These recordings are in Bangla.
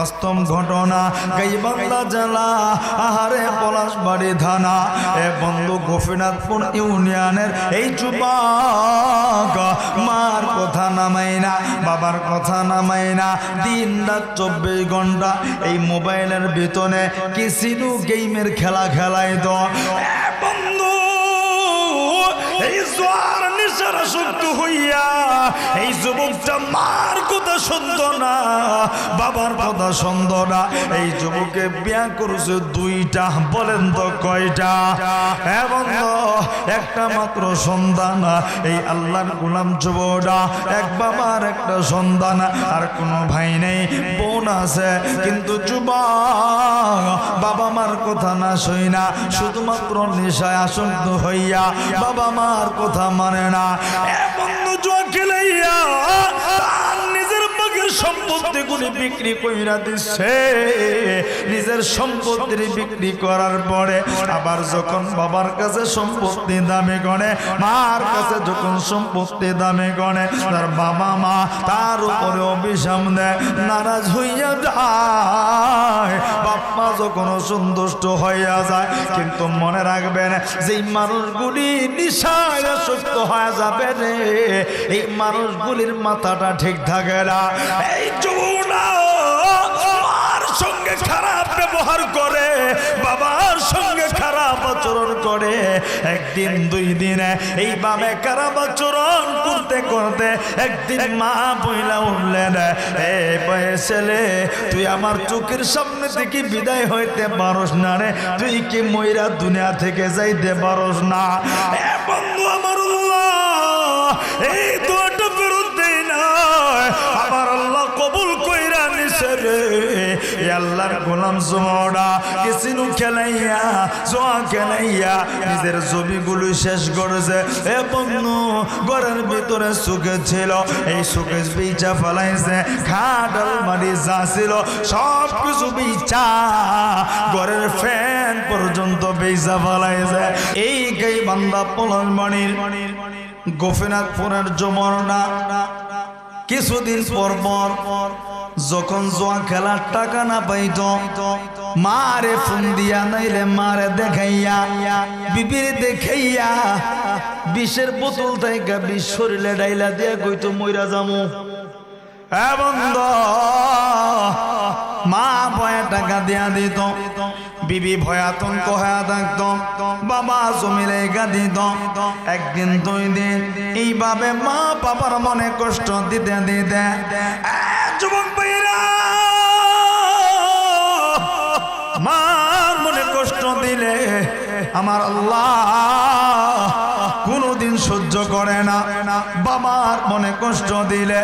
বাস্তব ঘটনা গাইবান্ধা জেলা, আহারে পলাশবাড়ি থানা। এ বন্ধু গোপীনাথপুর ইউনিয়নের এই যুবক, মার কথা নামাই না, বাবার কথা নামাই না, দিন রাত চব্বিশ ঘণ্টা এই মোবাইলের ভিতরে কিসিনু গেমের খেলা খেলাই তো। জোয়ার নিশার আসক্ত হইয়া, এই যুবকটা মার কথা শুনতো না, বাবার কথা শুনতো না। এই যুবকে বিয়া করছে দুইটা, বলেন তো কয়টা? এবং একটা মাত্র সন্তান, এই আল্লাহর গোলাম যুবকটা, এক বাবার একটা সন্তান, আর কোনো ভাই নেই, বোন আছে। কিন্তু যুবক, বাবা মার কথা না শুই না শুধুমাত্র নেশায় আসক্ত হইয়া, বাবা মার কথা মানে না। এমন জুয়া খেলাইয়া সম্পত্তিগুলি বিক্রি কইরা দিচ্ছে নিজের সম্পত্তি বিক্রি করার পরে আবার যখন বাবার কাছে সম্পত্তি দামে গণে মার কাছে যখন সম্পত্তি দামে গণে তার বাবা মা তার উপরে অভিশাপ দেয়, নারাজ হইয়া যায়। বাপ্পা যখন অসন্তুষ্ট হইয়া যায়, কিন্তু মনে রাখবেন যে মানুষগুলি নিশায় আসক্ত হয়ে যাবে রে, এই মানুষগুলির মাথাটা ঠিক থাকে না। এই সঙ্গে খারাপ ব্যবহার করে, বাবার সঙ্গে খারাপ আচরণ করে। একদিন, দুই দিনে খারাপ আচরণ করতে করতে একদিন মা বইলা উঠলেন, এ তুই আমার চোখের সামনে থেকে বিদায় হইতে পারস না রে। তুই কি ময়রা দুনিয়া থেকে যাইতে পারস না? বন্ধু আমার এই দোয়াটা বিরুদ্ধে নয় আমার আল্লাহ এ আল্লাহর গোলাম খেলাইয়া, জোয়া খেলাইয়া নিজের জমিগুলো শেষ করেছে। ঘরের ভিতরে সুখে ছিল, এই সুখে বিচা ফেলাইছে খাটাল মারি যা ছিল সব কিছু বিচা ঘরের ফ্যান পর্যন্ত বেচা ফেলাইছে। এই গাই বান্দা পলাশ মানির গোপীনাথপুরের জমরনা কিছুদিন পর পর যখন জোয়া খেলার টাকা না পাইত, মারে ফোন দিয়া নাইলে মারে দেখাইয়া, বিবির দেখাইয়া, বিষের বোতল থাইকা বিষ শরীরে ডাইলা দিয়া কইতো, মইরা যামু। এবং মা ভয়ে টাকা দিয়া দিত। বিবি ভয়াতঙ্ক হয়ে থাকত বাবা জমিলে গাদি দম। একদিন, দুই দিন, এইভাবে মা বাবার মনে কষ্ট দিতে দিতে যুবক ভাইরা মনে কষ্ট দিলে আমার আল্লাহ সহ্য করে না। বাবার মনে কষ্ট দিলে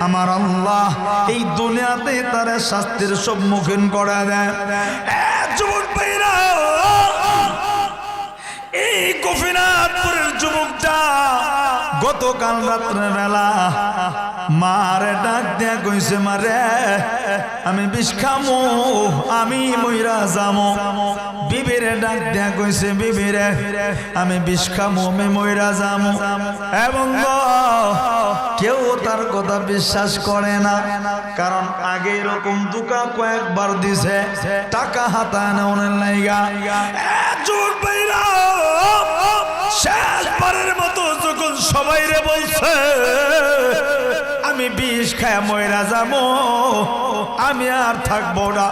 আমার আল্লাহ এই দুনিয়াতে তার শাস্তির সম্মুখীন করে দেয় এই যুবকটা গতকাল রাত্রে বেলা মারে ডাক দিয়া কইছে মারে আমি বিষ খামো আমি মইরা যামো। বিবিরে ডাক দিয়া কইছে বিবিরে আমি বিষ খামো আমি মইরা যামো। এবং কেউ তার কথা বিশ্বাস করে না কারণ আগে এরকম দুকা কয়েকবার দিছে টাকা হাতায় নেওয়ার লাইগা। এ, জোর বাইরা শেষবারের মতো সবাই রে বলছে, আমি বিষ খায় ময়রা যাব, আমি আর থাকব না।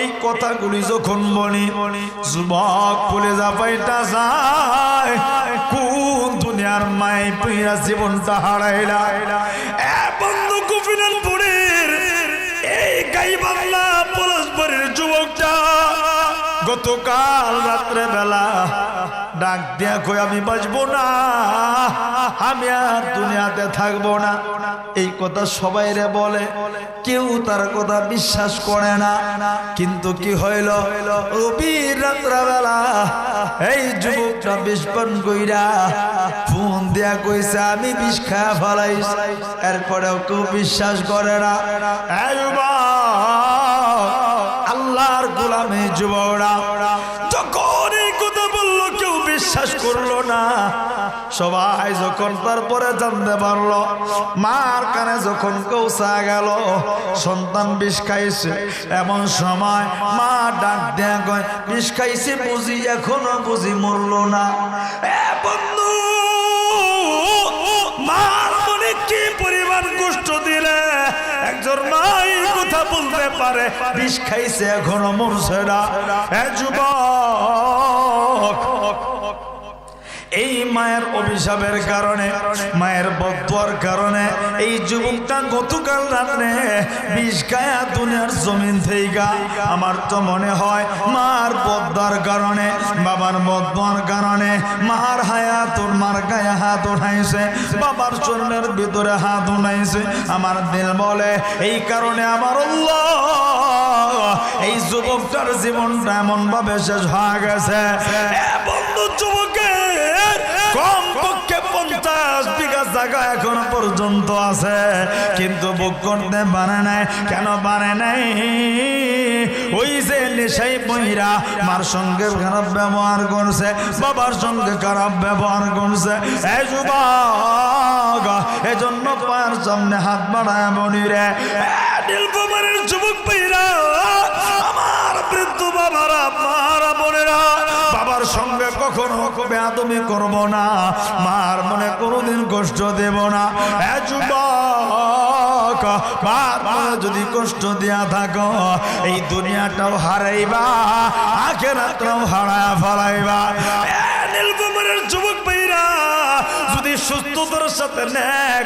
এই কথাগুলি যখন বলি, যুবক ফুলে যা পাইটা যায়, কোন দুনিয়ার মাই পিয়া জীবনটা হারাইলা। বন্ধু কুফিনানপুরের এই গাই বাংলা পরস্পরের যুবকটা গতকাল রাত্রে বেলা ডাক দিয়া কই আমি বাঁচবো না, আমি আর দুনিয়াতে থাকব না। এই কথা সবাই রে বলে। কেউ তার কথা বিশ্বাস করে না। কিন্তু কি হইল? অবির রাত্রাবেলা এই যুবকটা বিষ পান কইরা ফোন দিয়া কইছে, আমি বিষ খায়া ফেলাইস এরপরেও কেউ বিশ্বাস করে না। যুবকরা, যখন বলল, কেউ বিশ্বাস করল না। সবাই যখন তারপরে জানতে পারল, মার কানে যখন কৌসা গেল, সন্তান বিষ খাইছে। এমন সময় মা ডাক দেয়া কয়, বিষ খাইছে বুঝি, এখনও বুঝি মরল না। বন্ধু, মার মনে কি পরিমাণ কষ্ট দিলে? একজন মাই কথা বলতে পারে বিষ খাইছে এখনও মরছে না। যুবক! এই মায়ের অভিশাপের কারণে, মায়ের বদুয়ার কারণে, এই যুবকটা গতকাল রাত্রে বিষ গায়া দুনিয়ার জমিন থেকে আমার তো মনে হয় মার বদার কারণে, বাবার বদুয়ার কারণে মার হায়া তোর মার গায়ে হাত উঠাইছে, বাবার চরণের ভিতরে হাত উঠাইছে। আমার দিল বলে, এই কারণে আমার এই যুবকটার জীবনটা এমন ভাবে শেষ হয়ে গেছে। বন্ধু যুবকের কম পক্ষে পঞ্চাশ বিঘা জায়গা এখনও পর্যন্ত আছে? কিন্তু বুক করতে পারে নাই। কেন পারে নাই? ওই যে নেশাই বহিরা মার সঙ্গে খারাপ ব্যবহার করছে, বাবার সঙ্গে খারাপ ব্যবহার করছে। এই যুবক, এজন্য পায়ের সামনে হাত বাড়ায় বলি রে। নীলকুমারের যুবক সঙ্গে কখনো বেদমি করব না? মার মনে কোনোদিন কষ্ট দেব না। যদি কষ্ট দেয়া থাকো, এই দুনিয়াটাও হারাইবা, আখেরাতটাও হারায় ফলাইবা। নীলকুমারের যুবক সুস্থতার সাথে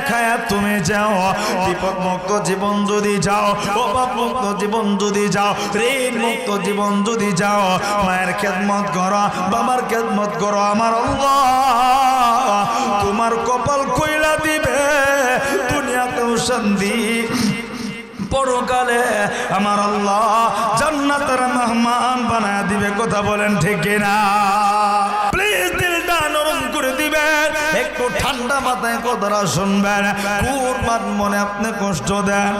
খায়া তুমি যাও। বিপদ মুক্ত জীবন যদি যাও অভাব মুক্ত জীবন যদি যাও ঋণ মুক্ত জীবন যদি যাও, মায়ের খেদমত করো, বাবার খেদমত করো, আমার তোমার কপাল কইলা দিবে দুনিয়াতেও শান্তি পরকালে আমার আল্লাহ জান্নাতের মেহমান বানায় দিবে, কথা বলেন ঠিক না ঠান্ডা মাথায় কথাটা শুনবেন। কুরবান মনে আপনি কষ্ট দেন।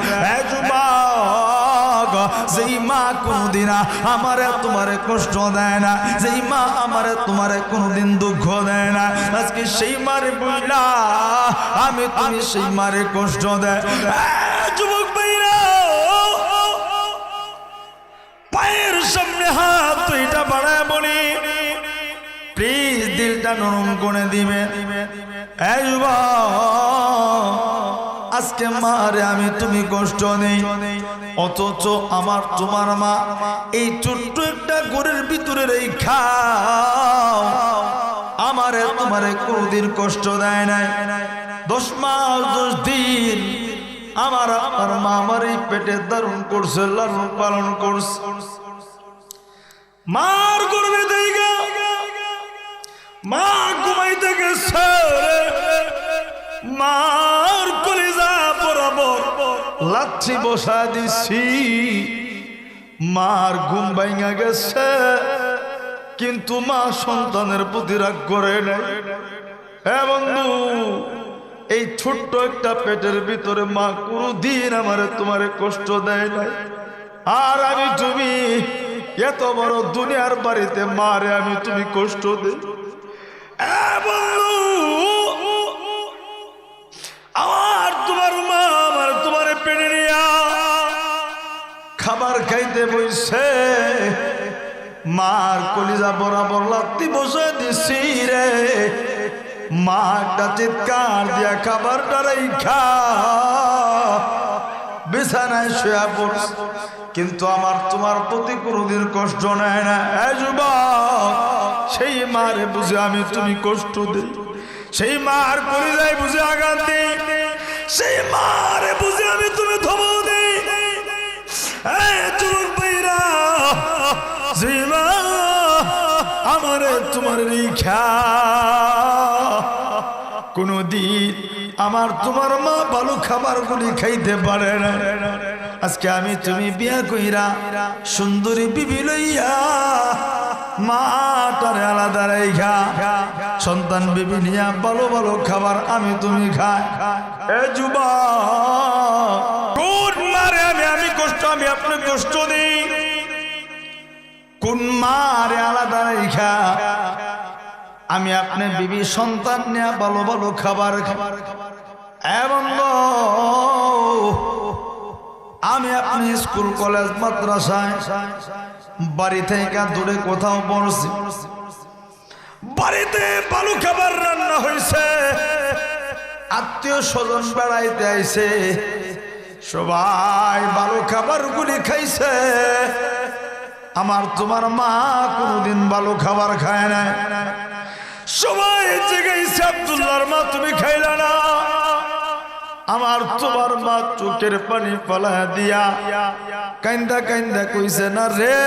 যেই মা কোনদিন আমারে তোমারে কষ্ট দেয় না যেই মা আমারে তোমারে কোনদিন দুঃখ দেয় না। আজকে সেই মারে বইলা আমি তুমি সেই মারে কষ্ট দেয়। যুবক ভাইরা পায়ের সামনে হাত দুইটা বাড়ায় বলি প্লিজ দিলটা নরম করে দিবে। দিবে যুবক, আজকে মারে আমি তুমি কষ্ট নেই। অথচ আমার তোমার মা এই ছোট্ট একটা ঘরের ভিতরে খাও। আমারে তোমারে কোনদিন কষ্ট দেয় নাই। দশ মাস, দশ দিন আমার আমার মা আমার এই পেটে দারুণ করছে, লালন পালন করছে। মার করবে দেখা মা ঘুমাইতে গেছে মার কলিজা বরাবর লাচ্ছি বসা দিছি। মার ঘুম ভাঙা গেছে। কিন্তু মা সন্তানের প্রতি রাগ করে নাই। হ্যাঁ বন্ধু, এই ছোট্ট একটা পেটের ভিতরে মা কোনদিন আমারে তোমারে কষ্ট দেয় নাই। আর আমি তুমি এত বড় দুনিয়ার বাড়িতে মারে আমি তুমি কষ্ট দেই। আমার তোমার মা, আমার তোমার পেটে নিয়া খাবার খাইতে বইছে। মার কলিজা বরাবর লাত্তি বসে দিছি রে। মা একটা চিৎকার দিয়া খাবারটা রেখা বিছানায় শুয়া পড়ছে। কিন্তু আমার তোমার প্রতি কোনোদিন কষ্ট নেয় না। সেই মারে বুঝে আমি তুমি কষ্ট দিই। সেই মার কলিজায় বুঝে আঘাত সেই মারে বুঝে আমি তুমি ধমক দিই। আমারে তোমার রেখা। কোনদিন আমার তোমার মা ভালো খাবার গুলি খাইতে পারে না। আজকে আমি তুমি বিয়া কইরা সুন্দরী বিবি লইয়া মাটারে আলাদা রেখা সন্তান বিবি নিয়া ভালো ভালো খাবার আমি তুমি খাই। এ যুবা আমি আমি কষ্ট, আমি আপনি কষ্ট দিই। কোন মারে আলাদা রেখা আমি আপনি বিবি সন্তান নিয়ে ভালো ভালো খাবার খাবার এবং আমি আপনি স্কুল, কলেজ, মাদ্রাসায়, বাড়ি থেকে দূরে কোথাও পড়ছি। বাড়িতে ভালো খাবার রান্না হয়েছে। আত্মীয় স্বজন বেড়াইতে আইছে। সবাই ভালো খাবার গুলি খাইছে। আমার তোমার মা কোনোদিন ভালো খাবার খায় না সবাই জিগাইছে, আব্দুল্লাহর মা, তুমি খাইলা না? আমার তোমার মা চোখের পানি ফলা দিয়া কান্দা কান্দা কইছে, না রে,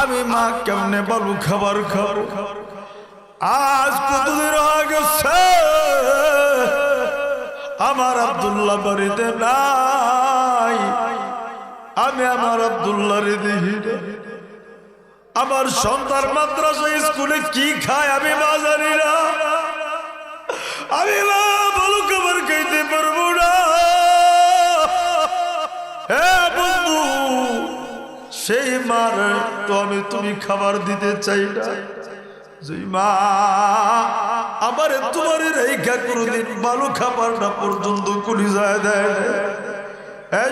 আমি মা কেমনে বালু খাবার খাব? আজ কতদিন হয়ে গেছে। আমার আব্দুল্লাহ বাড়িতে নাই। আমি আমার আব্দুল্লাহ রে। দেখি। আমার সন্তান মাদ্রাসা স্কুলে কি খায় আমি মা জানি না। আমি খাবার পারব না। হ্যাঁ সেই মার তো আমি তুমি খাবার দিতে চাই না। তোমার রেখা কোনদিন ভালো খাবারটা পর্যন্ত কুলি যায় দেয় হ্যাঁ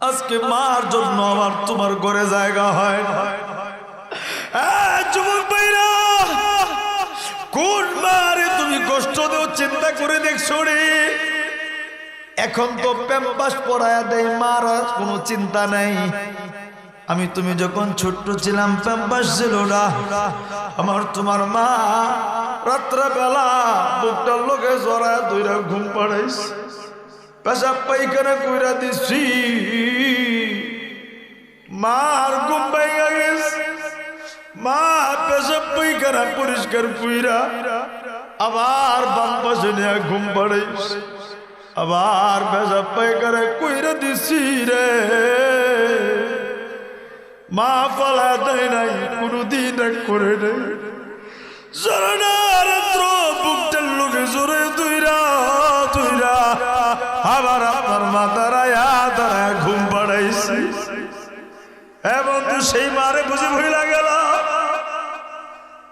আজকে মার জন্য আমার তোমার ঘরে জায়গা হয় না। কোন মারে তুমি কষ্ট দেও, চিন্তা করে দেখছ রে। এখন তো প্যাম্পাস পরায়া দেয়, মার কোনো চিন্তা নাই। আমি তুমি যখন ছোট্ট ছিলাম, প্যাম্পাস ছিল না। আমার তোমার মা রাত্রে বেলা বুকটার লোকে জড়ায় দুইরা ঘুম পাড়াইছে। পেশাব পাইখানা কইরা দিছি, মার ঘুম পাইয়া গেছে। মা, পেশাব পাইখানা পরিষ্কার কইরা আবার বাম পাশে নিয়ে ঘুম পাড়াইছে আবার পেশাব পাইখানা কইরা দিছি রে। মা, পালা দেয় নাই, কোনদিন এক করে নেই। শরণারত্র বুকটার লোকে জোরে তুইরা তুইরা আবার আপনার মা দাঁড়ায় ঘুম পাড়াইছি। এবং তুই সেই মারে বুঝে ভুলা গেল।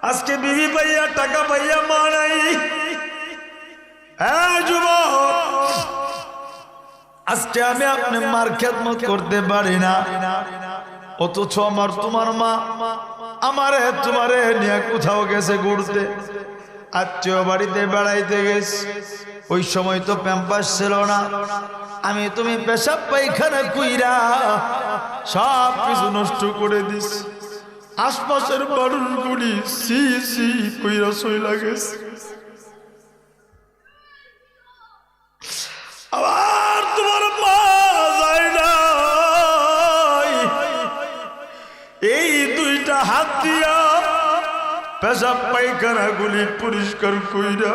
আজকে বিবি পাইয়া, টাকা পাইয়া মা নাই। হ্যাঁ যুবক, আজকে আমি আপনি মার খেদমত করতে পারি না। অথচ আমার তোমার মা, আমারে তোমারে নিয়ে কোথাও গেছে ঘুরতে। আত্মীয় বাড়িতে বেড়াইতে গেছে। ওই সময় তো প্যাম্পাস ছিল না। আমি তুমি পেশাব পাইখানা কুইরা সব কিছু নষ্ট করে দিস। আশপাশের মানুষগুলি সি সি কইরা সইলা গেছে। আবার তোমার মা নাই। এই দুইটা হাত দিয়া পেশাব পায়খানা গুলি পরিষ্কার কইরা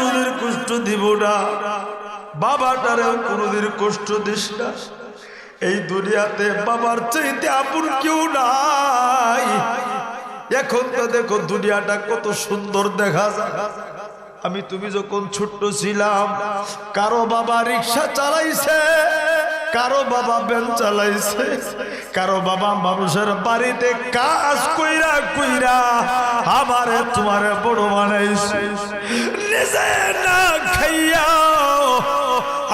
কোনদিন কষ্ট দিব না। বাবাটারেও কোনদিন কষ্ট দিস না। এই দুনিয়াতে বাবার চাইতে আপন কেউ নাই। এখন তো দেখো দুনিয়াটা কত সুন্দর দেখা যায়। আমি, তুমি যখন ছোট্ট ছিলাম, কারও বাবা রিক্সা চালাইছে। কারও বাবা বেন চালাইছে, কারও বাবা মানুষের বাড়িতে কাজ কইরা কইরা আমারে তোমারে বড় বানাইছে। নিজে না খাইয়া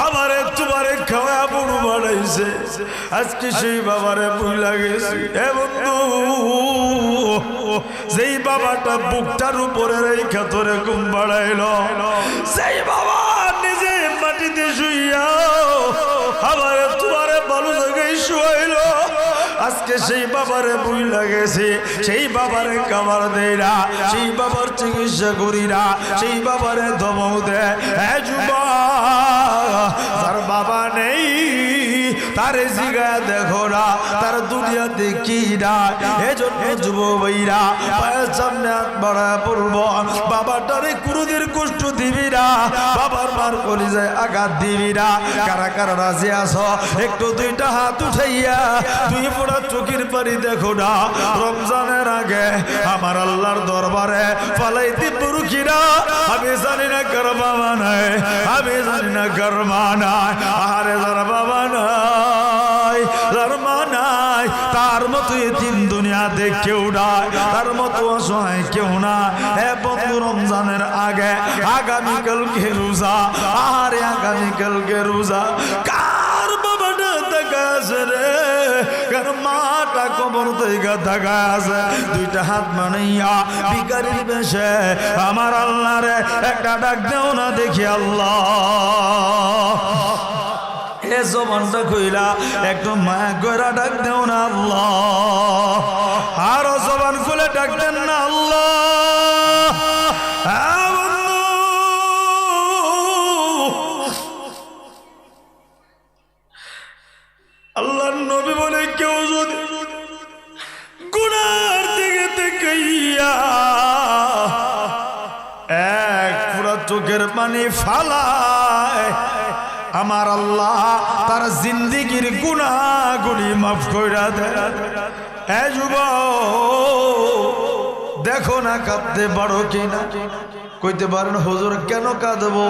আমারে তোমারে খাওয়া বড় বানাইছে। আজকে সেই বাবারে ভুল লাগেছে এ বন্ধু, যেই বাবাটা বুকটার উপরে রেখা ধরে ঘুম বাড়াইল, সেই বাবা মাটিতে শুইয়া আবার তোমারে ভালো জায়গায় শুয়াইল। আজকে সেই বাবারে বই লাগেছে সেই বাবারে কামার দেয় সেই বাবার চিকিৎসা করি না সেই বাবারে দমও দেয়। হ্যাঁ যুবা তার বাবা নেই তারে জিগা দেখো না, তার দুনিয়া দেখি না এজন্য যুব ভাইরা, পায়ের সামনে বাড়া পড়ব বাবাটারে কুরুদের কষ্ট দিবি না, বাবার মার কলিজায় আঘাত দিবি না। কারা কারা রাজি আছো? একটু দুইটা হাত উঠাইয়া তুই পোড়া চোখের পারি দেখো না। রমজানের আগে আমার আল্লাহর দরবারে ফালাইতে পুরুখিরা আমি জানি না কার বাবা নাই, আমি জানি না কার মা নাই। আরে যার বাবা নাই তার মতো তিন দুনিয়াতে কেউ নাই। তার মতো অসহায় কেউ না হে বন্ধু রমজানের আগে আগামীকালকে রোজা? আরে আগামীকালকে রোজা? কার বাবাটা দেখা আছে রে? কার মাটা কবর থেকে দেখা আছে? দুইটা হাত মানাইয়া বিকারির বেশে আমার আল্লাহ রে একটা ডাক দেও না দেখি আল্লাহ। এ জবানটা কইলা একটু মায়া কইরা ডাক দেও না আল্লাহ। আরও জবান খুলে ডাক দেন না আল্লাহ। আ বন্ধু। আল্লাহর নবী বলে কেউ যদি গুনার দিকে তাকাইয়া এক পুরা চোখের পানি ফালায় আমার আল্লাহ তার জিন্দিগির গুণাগুলি মাফ কইরা দেয় দেখো না কাঁদতে পারো কিনা? কইতে পারেন, হুজুর, কেন কাঁদবো?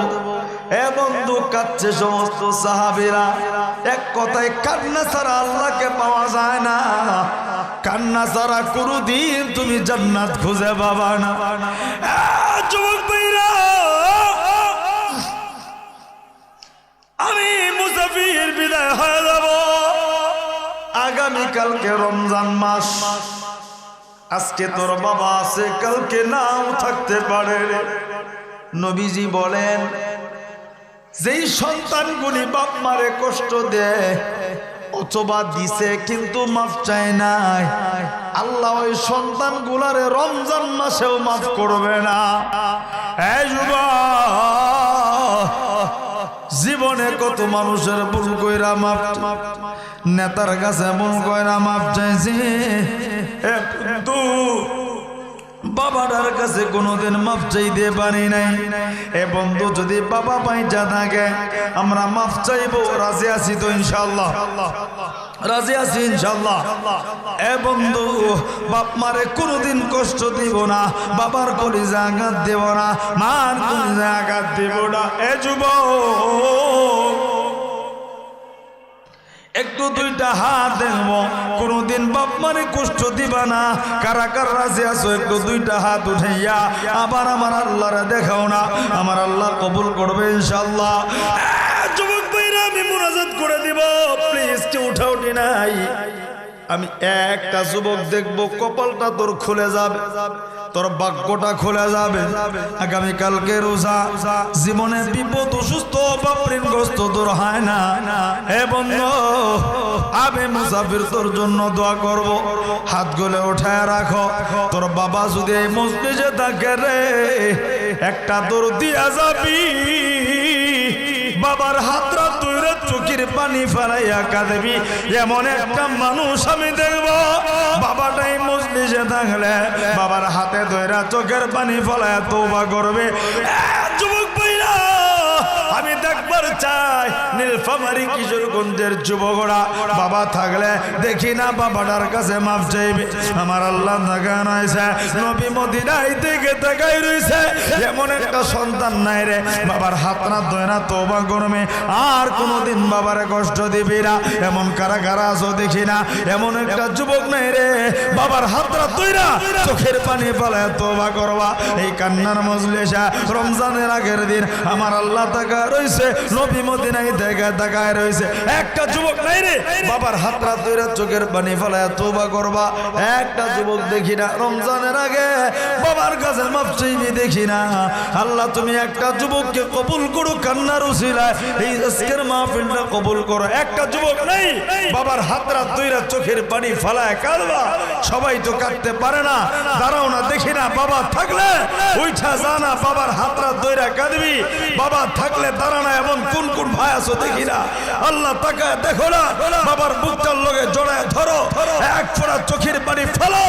এ বন্ধু, কাঁদছে সমস্ত সাহাবিরা। এক কথায়, কান্না ছাড়া আল্লাহকে পাওয়া যায় না। কান্না ছাড়া কোনোদিন তুমি জান্নাত খুঁজে পাবা না। মুসাফির বিদায় হয়ে যাব। আগামীকালকে রমজান মাস। আজকে তোর বাবা আছে কালকে নাও থাকতে পারে। নবীজি বলেন যেই সন্তানগুলি বাপ মারে কষ্ট দেয় অথবা দিছে কিন্তু মাফ চায় নাই আল্লাহ ওই সন্তান গুলারে রমজান মাসেও মাফ করবে না। এই যুবক, জীবনে কত মানুষের ভুল কইরা মাপ নেতার কাছে ভুল কইরা মাপ চাইছে? বাবাটার কাছে কোনোদিন মাফ চাইতে পারি নাই। এ বন্ধু, যদি বাবা পাইটা থাকে, আমরা মাফ চাইব। রাজি আছি তো ইনশাল্লাহ রাজি আছি ইনশাল্লাহ এ বন্ধু, বাপ মারে কোনোদিন কষ্ট দিব না, বাবার কলিজা আঘাত দেব না, মার কলিজা আঘাত দেব না। এ যুবক একটু দুইটা হাত দেখব। কোনদিন বাপ মানে কষ্ট দিবা না। কারা কারা রাজি আছো, একটু দুইটা হাত উঠাইয়া। আবার আমার আল্লাহরে দেখাও না। আমার আল্লাহ কবুল করবে ইনশাল্লাহ যুবক ভাইরা, আমি মুনাজাত করে দিব। প্লিজ, কেউ উঠা উঠি নাই। আমি একটা যুবক দেখব, কপালটা তোর খুলে যাবে। তোর বাক্যটা খুলে যাবে। আগামীকালকে রোজা। জীবনে বিপদ, অসুস্থ, বা ঋণগ্রস্ত দূর হয় না। হে বন্ধু, আমি মুসাফির তোর জন্য দোয়া করব। হাত গলে উঠায় রাখো। তোর বাবা যদি এই মসজিদে থাকে রে, একটা তোর দিয়া যাবি। বাবার তুইরে চোখের পানি ফেলাইয়া কাঁদবি। এমন একটা মানুষ আমি দেখব। বাবাটাই মজলিসে থাকলে বাবার হাতে ধরে চোখের পানি ফেলাইয়া তৌবা করবে। চাই নীলফামারি কিশোরগঞ্জের যুবকরা বাবা থাকলে দেখি না বাবাটার কাছে মাপ চাইবে। আমার আল্লাহ দেখান হয়েছে নবী মদিনাই থেকে দেখাই রয়েছে এমন একটা সন্তান নাই রে, বাবার হাত না ধয় না তোবা করবে আর কোনোদিন বাবারে কষ্ট দিবি না, এমন কারা কারা আছো দেখি না। এমন একটা যুবক নাই রে, বাবার হাতরা তৈরা চোখের পানি পালায় তোবা করবা। এই কান্নার মজলিসা রমজানের আগের দিন আমার আল্লাহ তাকা রয়েছে নবী মদিনাই দেখা তাকায় রয়েছে। একটা যুবক নাই রে। বাবার হাতরা তৈরা চোখের পানি ফেলায় তোবা করবা। একটা যুবক দেখি না, রমজানের আগে। বাবার কাছে মাপ দেখি না। আল্লাহ, তুমি একটা যুবককে কবুল করো, কান্নার উসিলায় এই আজকের মাহফিলটা কবুল করো। একটা যুবক নেই। বাবার হাতরা তৈরা চোখের পানি ফেলায় কাঁদবা। সবাই তো কাঁদতে পারে না। দাঁড়াও না, দেখি না, বাবা থাকলে। উঠা জানা বাবার হাতরা দইরা কাঁদবি। বাবা থাকলে দাঁড়ানা এমন কোন কোন ভাই আছো দেখি না? আল্লাহ তাকায় দেখো না? বাবার বুকটার লগে জড়ায় ধরো। এক ফোড়া চোখের পানি ফেলো।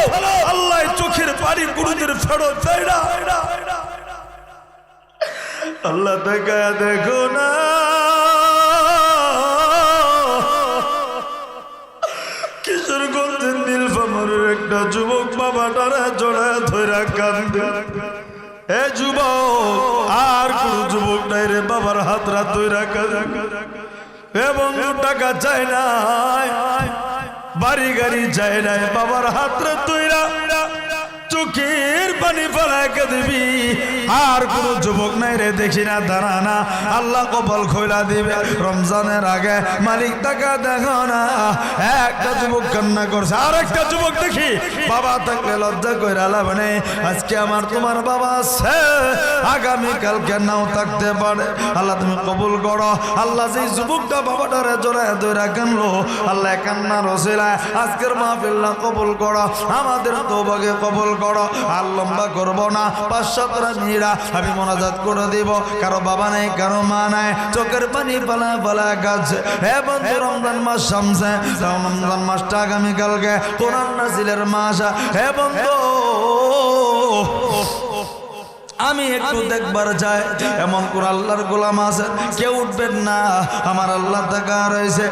আল্লাহ চোখের পানি গুরুদের ফেরত দেয় না। আল্লাহ তাকায় দেখো না। কিশোরগঞ্জের নীলফামারের একটা যুবক বাবাটারা জড়ায় ধরে কান্দে এ যুবক, আর কোন যুবক নাই রে বাবার হাত রাত ধরে কান্দে এবং টাকা চায় না বাড়ি গাড়ি যায় নাই, বাবার হাত রাত চোখের পানি ফেলায় দিবি আর কোন যুবক নাই রে, দেখি না, দাঁড়া না। আল্লাহ কপাল খোলা দিবে। রমজানের আগে মালিক টাকা দেখো না। একটা যুবক কান্না করছে। আর একটা যুবক দেখি, বাবা থাকলে লজ্জা কইরা লাভ নেই। আজকে আমার তোমার বাবা আছে। আগামী কালকে নাও থাকতে পারে। আল্লাহ তুমি কবুল করো। আল্লাহ যেই যুবকটা বাবাটারে জোড়ায় দৈরা কানলো, আল্লাহ কান্না রসিলায় আজকের মাহফিল্লা কবুল করো। আমাদের তোবাকে কবুল করো। আর লম্বা করব না। পাঁচ সাতটা মেয়েরা আমি মনাজাত করে দিব। কারও বাবা নেই কারও মা নাই। চোখের পানি পালা পালা গাছ। হে বন্ধু রমজান মাস সামছে। রমজান মাসটা আগামীকালকে কোরআন নাজিলের মাস। হে বন্ধু আমি একটু দেখবার যাই এমন কোন আল্লাহর গোলাম আছে? কেউ উঠবেন না। আমার আল্লাহ দেখা রয়েছে